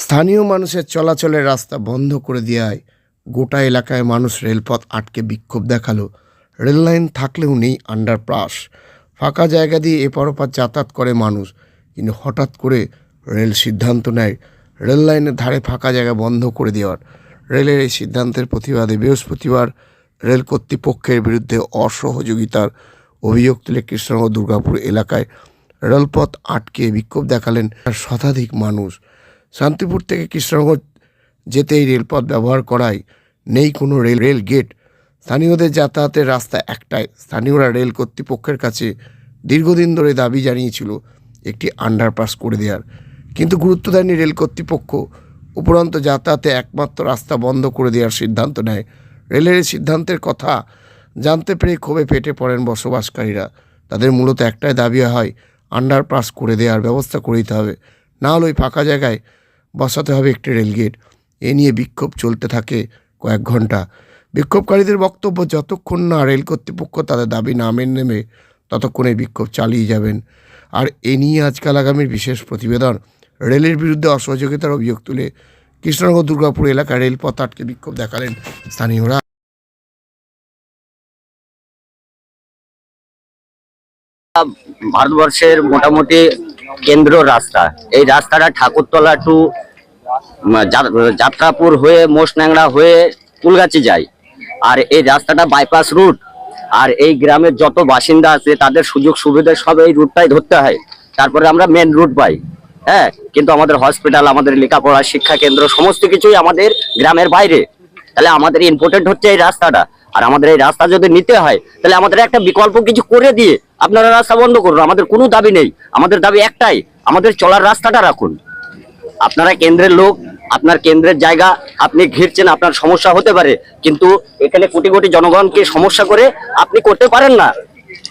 স্থানীয় মানুষের চলাচলের রাস্তা বন্ধ করে দেওয়ায় গোটা এলাকায় মানুষ রেলপথ আটকে বিক্ষোভ দেখাল। রেললাইন থাকলেও নেই আন্ডারপাস। ফাঁকা জায়গা দিয়ে এপার ওপার যাতায়াত করে মানুষ। কিন্তু হঠাৎ করে রেল সিদ্ধান্ত নেয় রেল লাইনের ধারে ফাঁকা জায়গা বন্ধ করে দেওয়ার। রেলের এই সিদ্ধান্তের প্রতিবাদে বৃহস্পতিবার রেল কর্তৃপক্ষের বিরুদ্ধে অসহযোগিতার অভিযোগ তুলে কৃষ্ণনগর দুর্গাপুর এলাকায় রেলপথ আটকে বিক্ষোভ দেখালেন শতাধিক মানুষ। শান্তিপুর থেকে কৃষ্ণনগর যেতে এই রেলপথ ব্যবহার করায় নেই কোনো রেল রেল গেট। স্থানীয়দের যাতায়াতের রাস্তা একটাই। স্থানীয়রা রেল কর্তৃপক্ষের কাছে দীর্ঘদিন ধরে দাবি জানিয়েছিল একটি আন্ডারপাস করে দেওয়ার। কিন্তু গুরুত্ব দেয়নি রেল কর্তৃপক্ষ। উপরন্ত যাতায়াতে একমাত্র রাস্তা বন্ধ করে দেওয়ার সিদ্ধান্ত নেয়। রেলের সিদ্ধান্তের কথা জানতে পেরে ক্ষোভে ফেটে পড়েন বসবাসকারীরা। তাদের মূলত একটাই দাবি হয়, আন্ডারপাস করে দেওয়ার ব্যবস্থা করে দিতে হবে। না হলে ওই ফাঁকা জায়গায় বসাতে হবে একটি রেলগেট এ নিয়ে বিক্ষোভ চলতে থাকে কয়েক ঘণ্টা বিক্ষোভকারীদের বক্তব্য, যতক্ষণ না রেল কর্তৃপক্ষ তাদের দাবি না মেনে নেবে, ততক্ষণে বিক্ষোভ চালিয়ে যাবেন। আর এ নিয়ে আজকাল আগামীর বিশেষ প্রতিবেদন। রেলের বিরুদ্ধে অসহযোগিতার অভিযোগ তুলে কৃষ্ণনগর দুর্গাপুর এলাকায় রেলপথ আটকে বিক্ষোভ দেখালেন স্থানীয়রা। ভারতবর্ষের মোটামুটি কেন্দ্র রাস্তা। এই রাস্তাটা ঠাকুরতলা টু যাত্রাপুর হয়ে মোষন্যাংড়া হয়ে কুলগাছি যায় আর এই রাস্তাটা বাইপাস রুট আর এই গ্রামের যত বাসিন্দা আছে, তাদের সুযোগ সুবিধা সব এই রুটটাই ধরতে হয়। তারপরে আমরা মেন রুট পাই। হ্যাঁ কিন্তু আমাদের হসপিটাল আমাদের লেখাপড়া, শিক্ষা কেন্দ্র, সমস্ত কিছুই আমাদের গ্রামের বাইরে। তাহলে আমাদের ইম্পর্টেন্ট হচ্ছে এই রাস্তাটা। আর আমাদের এই রাস্তা যদি নিতে হয়, তাহলে আমাদের একটা বিকল্প কিছু করে দিয়ে আপনারা রাস্তা বন্ধ করুন। আমাদের কোনো দাবি নেই। আমাদের দাবি একটাই, আমাদের চলার রাস্তাটা রাখুন। আপনারা কেন্দ্রের লোক আপনার কেন্দ্রের জায়গা, আপনি ঘিরছেন, আপনার সমস্যা হতে পারে, কিন্তু এখানে কোটি কোটি জনগণকে সমস্যা করে আপনি করতে পারেন না।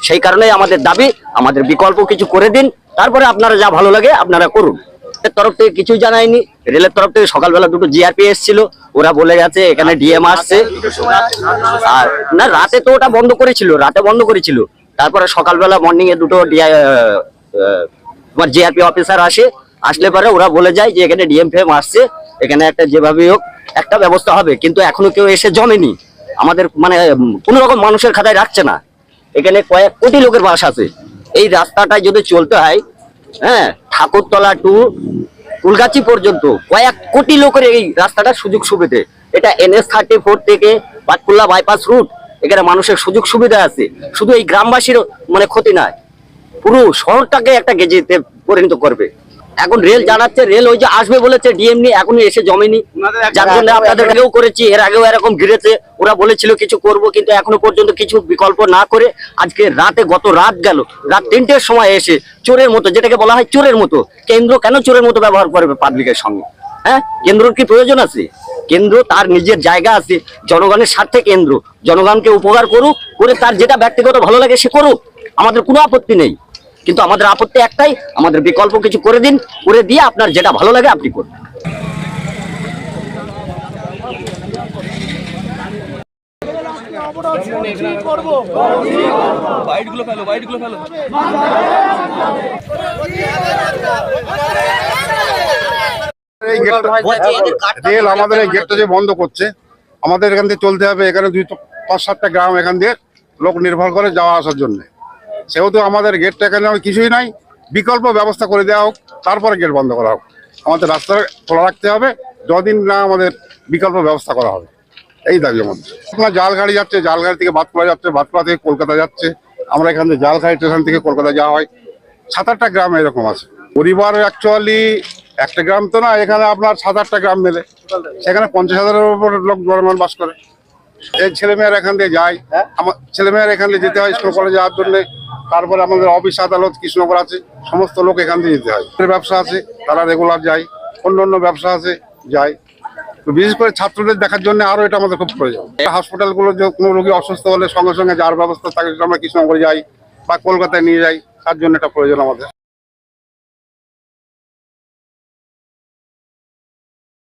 সেই কারণেই আমাদের দাবি, আমাদের বিকল্প কিছু করে দিন, তারপরে আপনারা যা ভালো লাগে আপনারা করুন। রেলের তরফ থেকে কিছুই জানায়নি রেলের তরফ থেকে সকালবেলা দুটো জিআরপি এসেছিল, ওরা বলে গেছে, এখানে ডিএম আসছে। আর না, রাতে তো ওটা বন্ধ করেছিল, রাতে বন্ধ করেছিল। তারপরে সকালবেলা মর্নিং এ দুটো DI তোমার জিআরপি অফিসার আসে আসলে পরে ওরা বলে যায় যে এখানে ডিএম ফেম আসছে, এখানে একটা যেভাবে হোক একটা ব্যবস্থা হবে, কিন্তু এখনও কেউ এসে জমেনি। আমাদের মানে কোনো রকম মানুষের খাতায় রাখছে না। এখানে কয়েক কোটি লোকের বাস আছে। এই রাস্তাটা যদি চলতে হয় হ্যাঁ ঠাকুরতলা টু, কুলগাছি পর্যন্ত কয়েক কোটি লোকের এই রাস্তাটা সুযোগ সুবিধে। এটা এনএস থার্টি ফোর থেকে পাটকুল্লা বাইপাস রুট এখানে মানুষের সুযোগ সুবিধা আছে। শুধু এই গ্রামবাসীর মানে ক্ষতি নয়, পুরো শহরটাকে একটা গেজেতে পরিণত করবে। এখন রেল জানাচ্ছে রেল ওই যে আসবে বলেছে ডিএম নিয়ে এখনও এসে জমেনি। যার জন্য আপনাদের আগেও করেছি এর আগেও এরকম ঘিরেছে ওরা বলেছিল কিছু করব কিন্তু এখনও পর্যন্ত কিছু বিকল্প না করে আজকে রাতে গত রাত গেল রাত তিনটের সময় এসে চোরের মতো যেটাকে বলা হয় চোরের মতো কেন্দ্র কেন চোরের মতো ব্যবহার করবে পাবলিকের সঙ্গে? হ্যাঁ? কেন্দ্রর কি প্রয়োজন আছে? কেন্দ্র তার নিজের জায়গা আছে জনগণের স্বার্থে কেন্দ্র জনগণকে উপকার করুক করে তার যেটা ব্যক্তিগত ভালো লাগে সে করুক আমাদের কোনো আপত্তি নেই। কিন্তু আমাদের আপত্তি একটাই, আমাদের বিকল্প কিছু করে দিন, করে দিয়ে আপনার যেটা ভালো লাগে আপনি করুন। রেল আমাদের এই গেটটা যে বন্ধ করছে, আমাদের এখান থেকে চলতে হবে, এখানে দুই পাঁচ সাতটা গ্রাম এখান দিয়ে লোক নির্ভর করে যাওয়া আসার জন্য। সেহেতু আমাদের গেটটা এখানে কিছুই নাই। বিকল্প ব্যবস্থা করে দেওয়া হোক তারপরে গেট বন্ধ করা হোক। আমাদের রাস্তা খোলা রাখতে হবে যদিন না আমাদের বিকল্প ব্যবস্থা করা হবে। এই দাবি আমাদের আপনার জাল গাড়ি যাচ্ছে জাল গাড়ি থেকে বাতকুড়া যাচ্ছে বাতকুড়া থেকে কলকাতা যাচ্ছে। আমরা এখান থেকে জাল গাড়ি স্টেশন থেকে কলকাতা যাওয়া হয়। সাত আটটা গ্রাম এরকম আছে। পরিবার অ্যাকচুয়ালি একটা গ্রাম তো না এখানে আপনার সাত আটটা গ্রাম মেলে। সেখানে পঞ্চাশ হাজারের উপর লোক জনগণ বাস করে। এই ছেলেমেয়েরা এখান দিয়ে যায়। আমার ছেলেমেয়েরা এখান দিয়ে যেতে হয় স্কুল কলেজে যাওয়ার জন্য। তারপরে আমাদের অফিস, আদালত কৃষ্ণগর আছে, সমস্ত লোক এখান থেকে যেতে হয়। ব্যবসা আছে, তারা রেগুলার যায়, অন্য অন্য ব্যবসা আছে, যায়। তো বিশেষ করে ছাত্রদের দেখার জন্য আরও এটা আমাদের খুব প্রয়োজন। হসপিটালগুলো যে কোনো রোগী অসুস্থ হলে সঙ্গে সঙ্গে যার ব্যবস্থা থাকে আমরা কৃষ্ণনগরে যাই বা কলকাতায় নিয়ে যাই, তার জন্য এটা প্রয়োজন আমাদের।